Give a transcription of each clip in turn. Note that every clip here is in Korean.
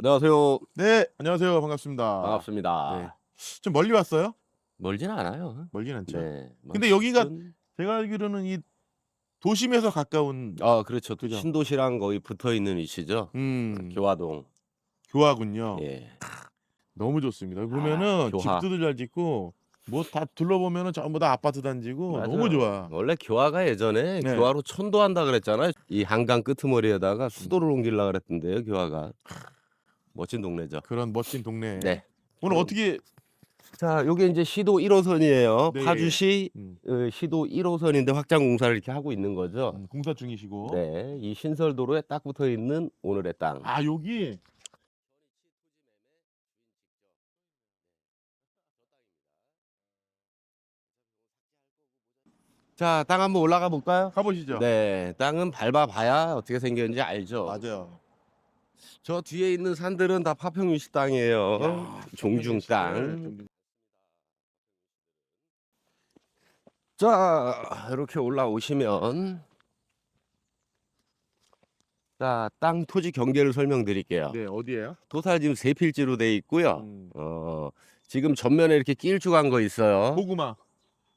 안녕하세요. 네, 안녕하세요. 반갑습니다. 반갑습니다. 네. 좀 멀리 왔어요? 멀지는 않아요. 멀진 않죠. 네. 근데 여기가 좀- 제가 알기로는 이 도심에서 가까운 아 그렇죠. 또 그죠? 신도시랑 거의 붙어 있는 위치죠. 음, 교화동. 교화군요. 예. 너무 좋습니다. 보면은 아, 교화. 집들도 잘 짓고 뭐 다 둘러보면은 전부 다 아파트 단지고 맞아요. 너무 좋아. 원래 교화가 예전에 네. 교화로 천도한다 그랬잖아요. 이 한강 끄트머리에다가 수도를 옮기려 그랬던데요. 교화가. 멋진 동네죠. 그런 멋진 동네. 네. 오늘 그럼- 어떻게 자, 요게 이제 시도 1호선이에요. 네. 파주시 음, 어, 시도 1호선인데 확장 공사를 이렇게 하고 있는 거죠. 음, 공사 중이시고. 네, 이 신설도로에 딱 붙어 있는 오늘의 땅. 아 여기 자, 땅 한번 올라가 볼까요? 가보시죠. 네, 땅은 밟아봐야 어떻게 생겼는지 알죠. 맞아요. 저 뒤에 있는 산들은 다 파평유씨 땅이에요. 야, 종중 땅. 자, 이렇게 올라오시면 자, 땅 토지 경계를 설명드릴게요. 네, 어디예요? 토탈 지금 세 필지로 돼 있고요. 음, 어, 지금 전면에 이렇게 길쭉한 거 있어요. 고구마.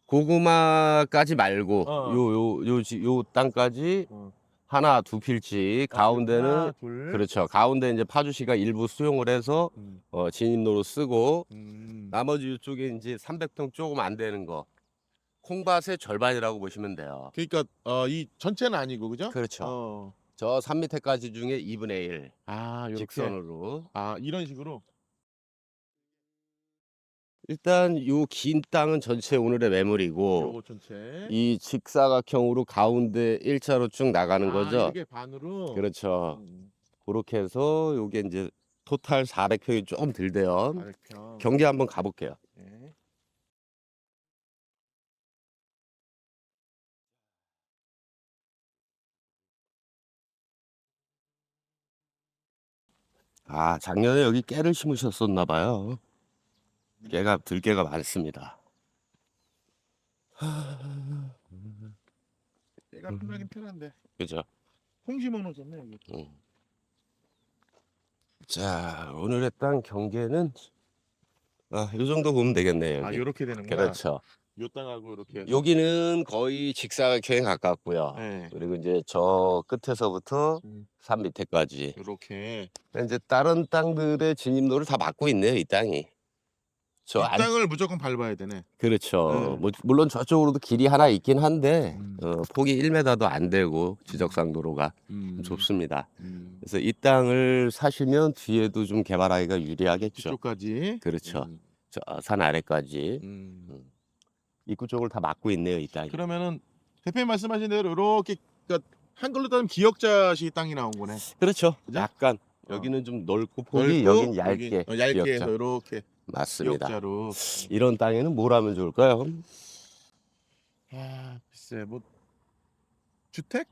고구마까지 말고 어. 요 요 요 요 땅까지 어. 하나 두 필지 가운데는 하나, 둘. 그렇죠. 가운데 이제 파주시가 일부 수용을 해서 음, 어, 진입로로 쓰고 음. 나머지 이쪽에 이제 300평 조금 안 되는 거 콩밭의 절반이라고 보시면 돼요. 그러니까 어, 이 전체는 아니고 그죠? 그렇죠. 어. 저산 밑에까지 중에 2분의 1 아, 이렇게. 직선으로 아, 이런 식으로. 일단 요 긴 땅은 전체 오늘의 매물이고 요거 전체. 이 직사각형으로 가운데 일자로 쭉 나가는 아, 거죠. 이게 반으로. 그렇죠. 음, 그렇게 해서 요게 이제 토탈 400평이 조금 들대요. 400평. 경계 한번 가볼게요. 네. 아, 작년에 여기 깨를 심으셨었나 봐요. 깨가 들깨가 많습니다. 내가 음. 편하긴 편한데. 그죠? 콩 심어놓으셨네 여기. 음. 자, 오늘의 땅 경계는 아, 요 정도 보면 되겠네요. 아, 여기. 요렇게 되는구나. 그렇죠. 요 땅하고 이렇게. 여기는 거의 직사각형에 가깝고요. 네. 그리고 이제 저 끝에서부터 음, 산 밑에까지. 요렇게. 이제 다른 땅들의 진입로를 다 막고 있네요, 이 땅이. 저이 안, 땅을 무조건 밟아야 되네. 그렇죠. 네. 뭐, 물론 저쪽으로도 길이 하나 있긴 한데 음. 어, 폭이 1m도 안 되고 지적상 도로가 음, 좁습니다. 음. 그래서 이 땅을 사시면 뒤에도 좀 개발하기가 유리하겠죠. 뒤쪽까지. 그렇죠. 음, 저 산 아래까지 음. 입구 쪽을 다 막고 있네요, 이 땅이. 그러면은 대표님 말씀하신 대로 이렇게 그러니까 한글로 따지면 기역자식 땅이 나온 거네. 그렇죠. 그죠? 약간 어. 여기는 좀 넓고 폭이 넓고 여긴 얇게. 여기, 어, 얇게. 해서 이렇게 맞습니다. 기역자로. 이런 땅에는 뭘 하면 좋을까요? 아, 글쎄 뭐 주택?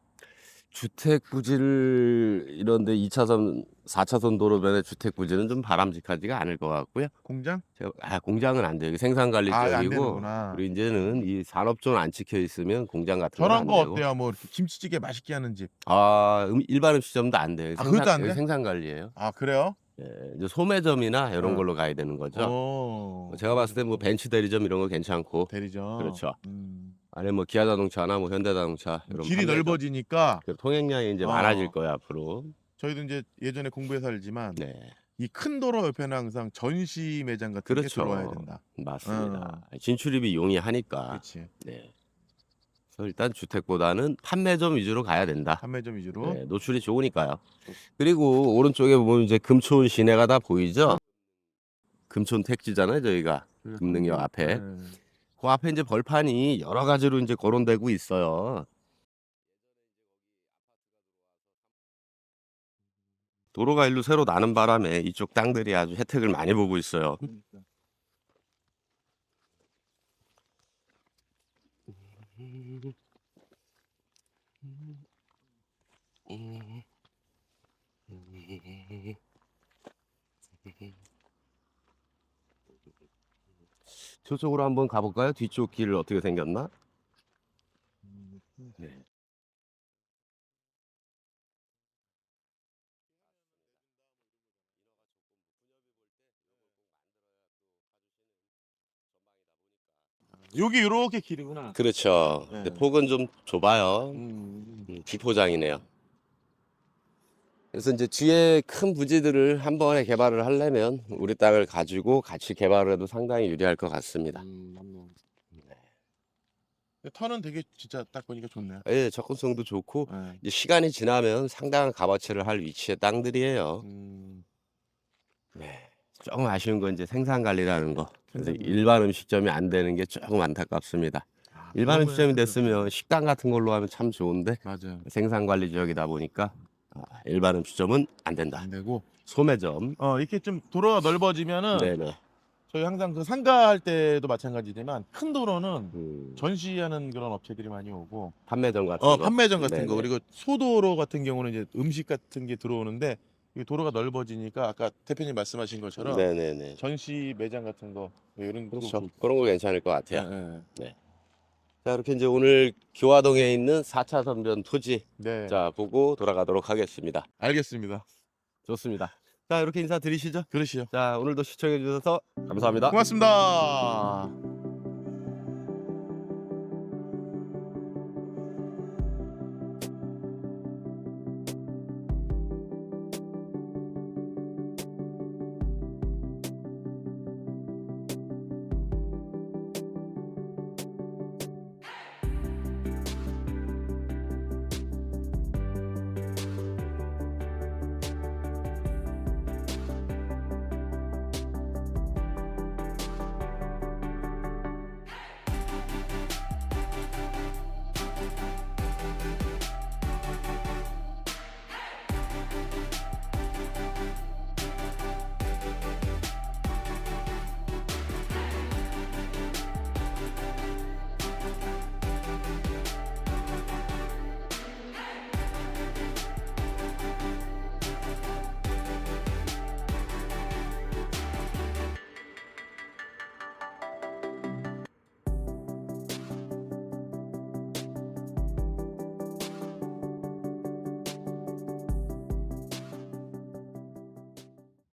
주택 부지를 이런데 2차선, 4차선 도로변에 주택 부지는 좀 바람직하지가 않을 것 같고요. 공장? 제가- 아, 공장은 안 돼요. 생산 관리 아, 안 지역이고 되는구나. 그리고 이제는 이 산업존 안 찍혀 있으면 공장 같은 건 저런 안거 되고. 어때요? 뭐 이렇게 김치찌개 맛있게 하는 집. 아, 음, 일반 음식점도 안 돼요. 아, 그것도 안 돼? 생산 관리예요. 아 그래요? 예, 이제 소매점이나 이런 어. 걸로 가야 되는 거죠. 오. 제가 봤을 때 뭐 벤츠 대리점 이런 거 괜찮고 대리점. 그렇죠. 음. 아니면 뭐 기아 자동차나 뭐 현대 자동차 이런 길이 판매점. 넓어지니까 그 통행량이 이제 어. 많아질 거예요 앞으로. 저희도 이제 예전에 공부해서 알지만 네, 이 큰 도로 옆에는 항상 전시 매장 같은 게 그렇죠. 들어와야 된다. 맞습니다. 진출입이 용이하니까. 그렇지. 네. 그래서 일단 주택보다는 판매점 위주로 가야 된다. 판매점 위주로. 네, 노출이 좋으니까요. 그리고 오른쪽에 보면 이제 금촌 시내가 다 보이죠? 금촌 택지잖아요, 저희가. 그래서 금능역 앞에. 네. 그 앞에 이제 벌판이 여러 가지로 이제 거론되고 있어요. 도로가 일로 새로 나는 바람에 이쪽 땅들이 아주 혜택을 많이 보고 있어요. 그러니까. 저쪽으로 한번 가볼까요? 뒤쪽 길 어떻게 생겼나? 음, 네. 여기 이렇게 길이구나. 그렇죠. 네. 근데 폭은 좀 좁아요. 음. 음 비포장이네요. 그래서 이제 뒤에 큰 부지들을 한 번에 개발을 하려면 우리 땅을 가지고 같이 개발을 해도 상당히 유리할 것 같습니다. 음, 맞네. 근데 턴은 되게 진짜 딱 보니까 좋네요. 예, 접근성도 좋고 네. 이제 시간이 지나면 상당한 값어치를 할 위치의 땅들이에요. 음, 네. 조금 아쉬운 건 이제 생산 관리라는 거. 그래서 생산 관리. 일반 음식점이 안 되는 게 조금 안타깝습니다. 아, 일반 그런 음식점이. 됐으면 식당 같은 걸로 하면 참 좋은데 맞아. 생산 관리 지역이다 보니까 아, 일반 음식점은 안 된다. 안 되고. 소매점. 어 이렇게 좀 도로가 넓어지면은 네네. 저희 항상 그 상가 할 때도 마찬가지지만 큰 도로는 음, 전시하는 그런 업체들이 많이 오고 판매점 같은 어 거. 판매점 같은 네네. 거 그리고 소도로 같은 경우는 이제 음식 같은 게 들어오는데 이 도로가 넓어지니까 아까 대표님 말씀하신 것처럼 네네네. 전시 매장 같은 거 이런 거 그렇죠. 그런 거 괜찮을 것 예, 같아요. 예. 자, 이렇게 이제 오늘 교화동에 있는 4차 선변 토지 네. 자 보고 돌아가도록 하겠습니다. 알겠습니다. 좋습니다. 자, 이렇게 인사드리시죠. 그러시죠. 자, 오늘도 시청해 주셔서 감사합니다. 고맙습니다.